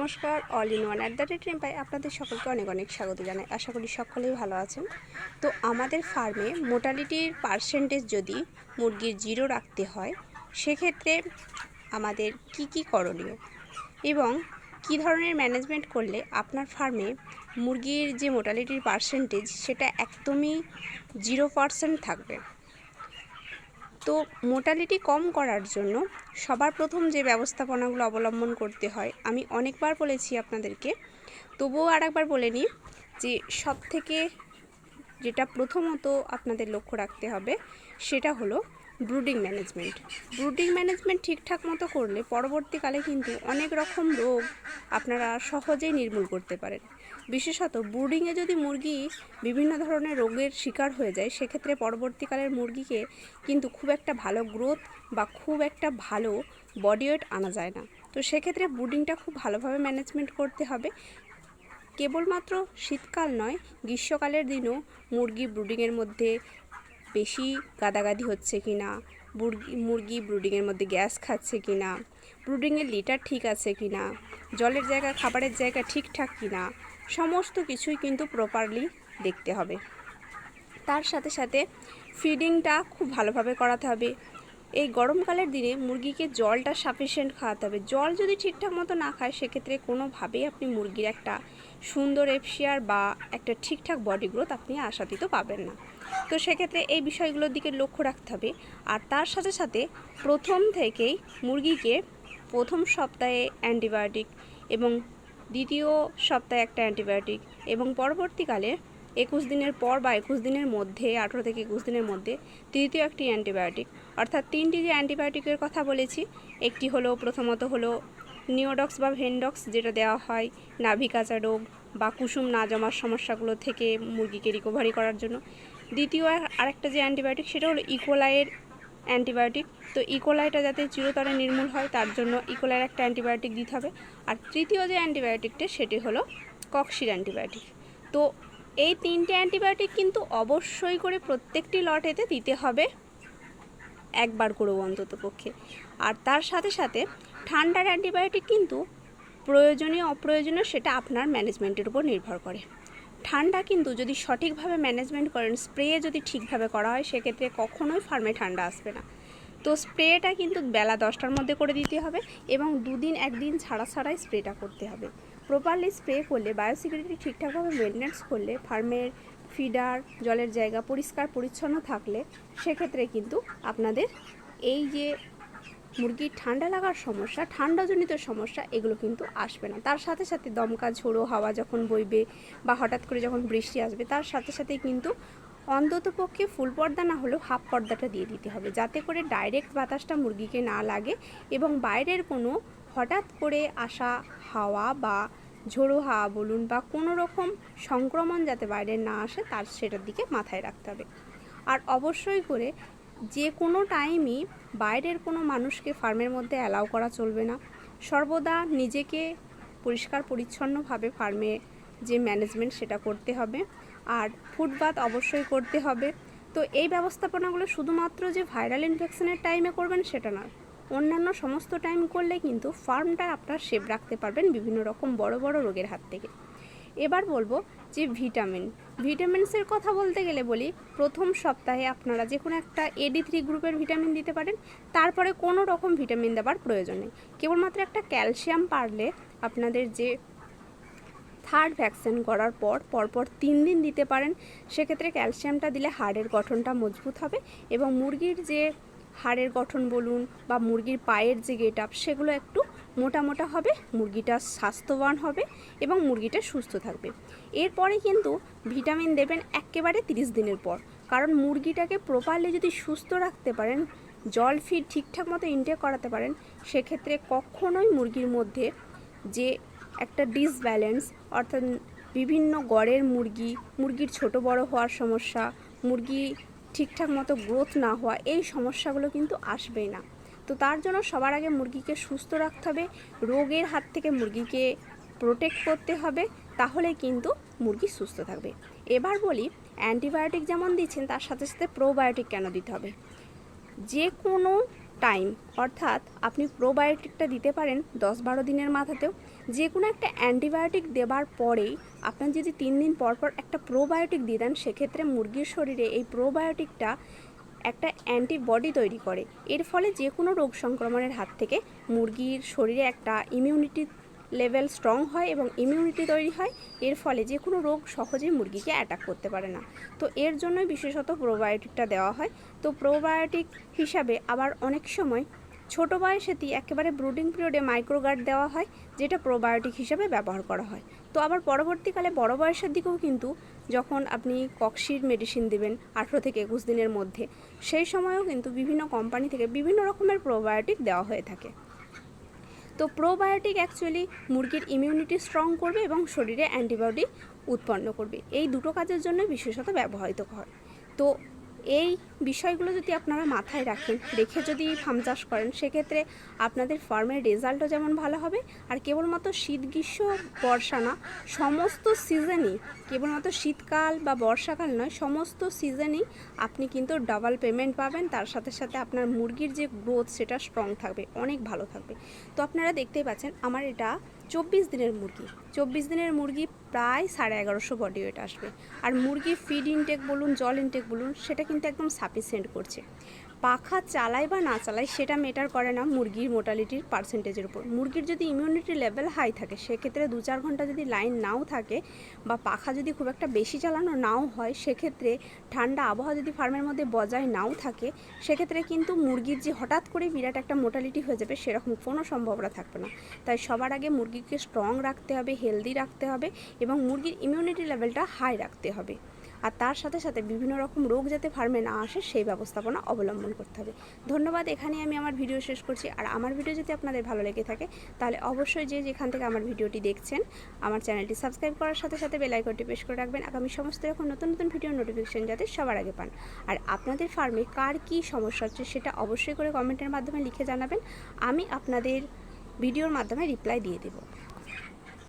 নমস্কার all in one at the rate পাই আপনাদের সকলকে অনেক অনেক স্বাগত জানাই। আশা করি সকলেই ভালো আছেন। তো আমাদের ফার্মে মোটালিটির পার্সেন্টেজ যদি মুরগির জিরো রাখতে হয়, সেক্ষেত্রে আমাদের কি কি করণীয়? এবং কি ধরনের ম্যানেজমেন্ট করলে আপনার ফার্মে মুরগির যে মোটালিটির পার্সেন্টেজ সেটা একদমই জিরো পার্সেন্ট থাকবে? তো মোটালিটি কম করার জন্য সবার প্রথম যে ব্যবস্থাপনাগুলো অবলম্বন করতে হয়, আমি অনেকবার বলেছি আপনাদেরকে। তবুও আরেকবার বলে নিই যে সব থেকে যেটা প্রথমত আপনাদের লক্ষ্য রাখতে হবে, সেটা হলো ব্রুডিং ম্যানেজমেন্ট। ব্রুডিং ম্যানেজমেন্ট ঠিকঠাক মতো করলে পরবর্তীকালে কিন্তু অনেক রকম রোগ আপনারা সহজেই নির্মূল করতে পারেন। বিশেষত ব্রুডিংয়ে যদি মুরগি বিভিন্ন ধরনের রোগের শিকার হয়ে যায়, সেক্ষেত্রে পরবর্তীকালের মুরগিকে কিন্তু খুব একটা ভালো গ্রোথ বা খুব একটা ভালো বডি ওয়েট আনা যায় না। তো সেক্ষেত্রে ব্রুডিংটা খুব ভালোভাবে ম্যানেজমেন্ট করতে হবে। কেবলমাত্র শীতকাল নয়, গ্রীষ্মকালের দিনও মুরগি ব্রুডিংয়ের মধ্যে বেশি গাদাগাদি হচ্ছে কি না মুরগি মুরগি ব্রুডিংয়ের মধ্যে গ্যাস খাচ্ছে কি না ব্রুডিংয়ের লিটার ঠিক আছে কি না জলের জায়গা, খাবারের জায়গা ঠিকঠাক কি না সমস্ত কিছুই কিন্তু প্রপারলি দেখতে হবে। তার সাথে সাথে ফিডিংটা খুব ভালোভাবে করাতে হবে। এই গরমকালের দিনে মুরগিকে জলটা সাফিসিয়েন্ট খাওয়াতে হবে। জল যদি ঠিকঠাক মতো না খায়, সেক্ষেত্রে কোনোভাবেই আপনি মুরগির একটা সুন্দর এফসিয়ার বা একটা ঠিকঠাক বডি গ্রোথ আপনি আশাতীত পাবেন না। তো সেক্ষেত্রে এই বিষয়গুলোর দিকে লক্ষ্য রাখতে হবে। আর তার সাথে সাথে প্রথম থেকেই মুরগিকে প্রথম সপ্তাহে অ্যান্টিবায়োটিক এবং দ্বিতীয় সপ্তাহে একটা অ্যান্টিবায়োটিক এবং পরবর্তীকালে একুশ দিনের পর বা একুশ দিনের মধ্যে, আঠেরো থেকে একুশ দিনের মধ্যে তৃতীয় একটি অ্যান্টিবায়োটিক। অর্থাৎ তিনটি যে অ্যান্টিবায়োটিকের কথা বলেছি, একটি হলো প্রথমত হলো নিওডক্স বা ভেনডক্স যেটা দেওয়া হয় নাভি কাঁচা রোগ বা কুসুম না জমার সমস্যাগুলো থেকে মুরগিকে রিকভারি করার জন্য। দ্বিতীয় আরেকটা যে অ্যান্টিবায়োটিক সেটা হলো ইকোলাইয়ের অ্যান্টিবায়োটিক। তো ইকোলাইটা যাতে চিরতরে নির্মূল হয়, তার জন্য ইকোলাইয়ের একটা অ্যান্টিবায়োটিক দিতে হবে। আর তৃতীয় যে অ্যান্টিবায়োটিকটা, সেটি হলো কক্সির অ্যান্টিবায়োটিক। তো এই তিনটে অ্যান্টিবায়োটিক কিন্তু অবশ্যই করে প্রত্যেকটি লটেতে দিতে হবে একবার করেও অন্তত পক্ষে। আর তার সাথে সাথে ঠান্ডার অ্যান্টিবায়োটিক কিন্তু প্রয়োজনীয়, অপ্রয়োজনীয়, সেটা আপনার ম্যানেজমেন্টের উপর নির্ভর করে। ঠান্ডা কিন্তু যদি সঠিকভাবে ম্যানেজমেন্ট করেন স্প্রে যদি ঠিকভাবে করা হয়, সেক্ষেত্রে কখনোই ফার্মে ঠান্ডা আসবে না। তো স্প্রেটা কিন্তু বেলা দশটার মধ্যে করে দিতে হবে এবং দুদিন একদিন ছাড়া ছাড়াই স্প্রেটা করতে হবে। প্রপারলি স্প্রে করলে বায়োসিকিউরিটি ঠিকঠাকভাবে মেনটেন্স করলে, ফার্মের ফিডার জলের জায়গা পরিষ্কার পরিচ্ছন্ন থাকলে, সেক্ষেত্রে কিন্তু আপনাদের এই যে মুরগির ঠান্ডা লাগার সমস্যা, ঠান্ডাজনিত সমস্যা, এগুলো কিন্তু আসবে না। তার সাথে সাথে দমকা, ঝোড়ো হাওয়া যখন বইবে বা হঠাৎ করে যখন বৃষ্টি আসবে, তার সাথে সাথে কিন্তু অন্তত পক্ষে ফুল পর্দা না হলেও হাফ পর্দাটা দিয়ে দিতে হবে। যাতে করে ডাইরেক্ট বাতাসটা মুরগিকে না লাগে এবং বাইরের কোনো হঠাৎ করে আসা হাওয়া বা ঝোড়ো হাওয়া বলুন বা কোনো রকম সংক্রমণ যাতে বাইরে না আসে, তার সেটার দিকে মাথায় রাখতে হবে। আর অবশ্যই করে যে কোনো টাইমই বাইরের কোনো মানুষকে ফার্মের মধ্যে অ্যালাউ করা চলবে না। সর্বদা নিজেকে পরিষ্কার পরিচ্ছন্নভাবে ফার্মে যে ম্যানেজমেন্ট সেটা করতে হবে। আর ফুটবাথ অবশ্যই করতে হবে। তো এই ব্যবস্থাপনাগুলো শুধুমাত্র যে ভাইরাল ইনফেকশনের টাইমে করবেন সেটা নয়, অন্যান্য সমস্ত টাইম করলে কিন্তু ফার্মটা আপনার সেভ রাখতে পারবেন বিভিন্ন রকম বড় বড় রোগের হাত থেকে। এবার বলব যে ভিটামিন ভিটামিনসের কথা বলতে গেলে বলি, প্রথম সপ্তাহে আপনারা যে কোনো একটা এডি থ্রি গ্রুপের ভিটামিন দিতে পারেন, তারপরে কোনো রকম ভিটামিন দেওয়ার প্রয়োজন নেই। কেবলমাত্র একটা ক্যালসিয়াম পারলে আপনাদের যে থার্ড ভ্যাকসিন করার পর, পরপর তিন দিন দিতে পারেন, সেক্ষেত্রে ক্যালসিয়ামটা দিলে হাড়ের গঠনটা মজবুত হবে এবং মুরগির যে হাড়ের গঠন বলুন বা মুরগির পায়ের যে গেট আপ সেগুলো একটু মোটা মোটা হবে, মুরগিটা স্বাস্থ্যবান হবে এবং মুরগিটা সুস্থ থাকবে। এরপরে কিন্তু ভিটামিন দেবেন একেবারে তিরিশ দিনের পর। কারণ মুরগিটাকে প্রপারলি যদি সুস্থ রাখতে পারেন, জল ফিড ঠিকঠাক মতো ইনটেক করাতে পারেন, সেক্ষেত্রে কখনোই মুরগির মধ্যে যে একটা ডিসব্যালেন্স অর্থাৎ বিভিন্ন গড়ের মুরগি, মুরগির ছোট বড় হওয়ার সমস্যা, মুরগি ঠিকঠাক মতো গ্রোথ না হওয়া, এই সমস্যাগুলো কিন্তু আসবেই না। তো তার জন্য সবার আগে মুরগিকে সুস্থ রাখতে হবে, রোগের হাত থেকে মুরগিকে প্রোটেক্ট করতে হবে, তাহলে কিন্তু মুরগি সুস্থ থাকবে। এবার বলি অ্যান্টিবায়োটিক যেমন দিচ্ছেন, তার সাথে সাথে প্রোবায়োটিক কেন দিতে হবে? যে কোনো টাইম অর্থাৎ আপনি প্রোবায়োটিকটা দিতে পারেন দশ বারো দিনের মাথাতেও যে কোনো একটা অ্যান্টিবায়োটিক দেবার পরেই আপনার যদি তিন দিন পর পর একটা প্রোবায়োটিক দিয়ে দেন, সেক্ষেত্রে মুরগির শরীরে এই প্রোবায়োটিকটা একটা অ্যান্টিবডি তৈরি করে। এর ফলে যে কোনো রোগ সংক্রমণের হাত থেকে মুরগির শরীরে একটা ইমিউনিটি লেভেল স্ট্রং হয় এবং ইমিউনিটি তৈরি হয়। এর ফলে যে কোনো রোগ সহজেই মুরগিকে অ্যাটাক করতে পারে না। তো এর জন্যই বিশেষত প্রোবায়োটিকটা দেওয়া হয়। তো প্রোবায়োটিক হিসাবে আবার অনেক সময় ছোট বয়সেতেই একেবারে ব্রুডিং পিরিয়ডে মাইক্রোগার্ড দেওয়া হয়, যেটা প্রোবায়োটিক হিসাবে ব্যবহার করা হয়। তো আবার পরবর্তীকালে বড় বয়সের দিকেও কিন্তু যখন আপনি কক্সির মেডিসিন দেবেন আঠেরো থেকে একুশ দিনের মধ্যে, সেই সময়ও কিন্তু বিভিন্ন কোম্পানি থেকে বিভিন্ন রকমের প্রোবায়োটিক দেওয়া হয়ে থাকে। তো প্রোবায়োটিক অ্যাকচুয়ালি মুরগির ইমিউনিটি স্ট্রং করবে এবং শরীরে অ্যান্টিবায়োটিক উৎপন্ন করবে। এই দুটো কাজের জন্য বিশেষত ব্যবহৃত হয়। তো এই বিষয়গুলো যদি আপনারা মাথায় রাখেন রেখে যদি ফার্ম চাষ করেন, সেক্ষেত্রে আপনাদের ফার্মের রেজাল্টও যেমন ভালো হবে। আর কেবলমাত্র শীত, গ্রীষ্ম, বর্ষা না, সমস্ত সিজনই কেবলমাত্র শীতকাল বা বর্ষাকাল নয়, সমস্ত সিজনই আপনি কিন্তু ডাবল পেমেন্ট পাবেন। তার সাথে সাথে আপনার মুরগির যে গ্রোথ সেটা স্ট্রং থাকবে, অনেক ভালো থাকবে। তো আপনারা দেখতেই পাচ্ছেন, আমার এটা চব্বিশ দিনের মুরগি। চব্বিশ দিনের মুরগি প্রায় সাড়ে এগারোশো বডি ওয়েট আসবে। আর মুরগির ফিড ইনটেক বলুন, জল ইনটেক বলুন, সেটা কিন্তু একদম সাফিসিয়েন্ট করছে। পাখা চালায় বা না চালায় সেটা মেটার করে না মুরগির মোটালিটির পার্সেন্টেজের উপর। মুরগির যদি ইমিউনিটি লেভেল হাই থাকে, সেক্ষেত্রে দু চার ঘণ্টা যদি লাইন নাও থাকে বা পাখা যদি খুব একটা বেশি চালানো নাও হয়, সেক্ষেত্রে ঠান্ডা আবহাওয়া যদি ফার্মের মধ্যে বজায় নাও থাকে, সেক্ষেত্রে কিন্তু মুরগির যে হঠাৎ করে বিরাট একটা মোটালিটি হয়ে যাবে সেরকম কোনো সম্ভাবনা থাকবে না। তাই সবার আগে মুরগিকে স্ট্রং রাখতে হবে হেলদি রাখতে হবে এবং মুরগির ইমিউনিটি লেভেলটা হাই রাখতে হবে। আর তার সাথে সাথে বিভিন্ন রকম রোগ যাতে ফার্মে না আসে, সেই ব্যবস্থাপনা অবলম্বন করতে হবে। ধন্যবাদ এখানে আমি আমার ভিডিও শেষ করছি। আর আমার ভিডিও যদি আপনাদের ভালো লেগে থাকে, তাহলে অবশ্যই যে যেখান থেকে আমার ভিডিওটি দেখছেন, আমার চ্যানেলটি সাবস্ক্রাইব করার সাথে সাথে বেল আইকনটি প্রেস করে রাখবেন। আগামী সমস্ত রকম নতুন নতুন ভিডিও নোটিফিকেশন যাতে সবার আগে পান। আর আপনাদের ফার্মে কার কী সমস্যা হচ্ছে, সেটা অবশ্যই করে কমেন্টের মাধ্যমে লিখে জানাবেন। আমি আপনাদের ভিডিওর মাধ্যমে রিপ্লাই দিয়ে দেবো।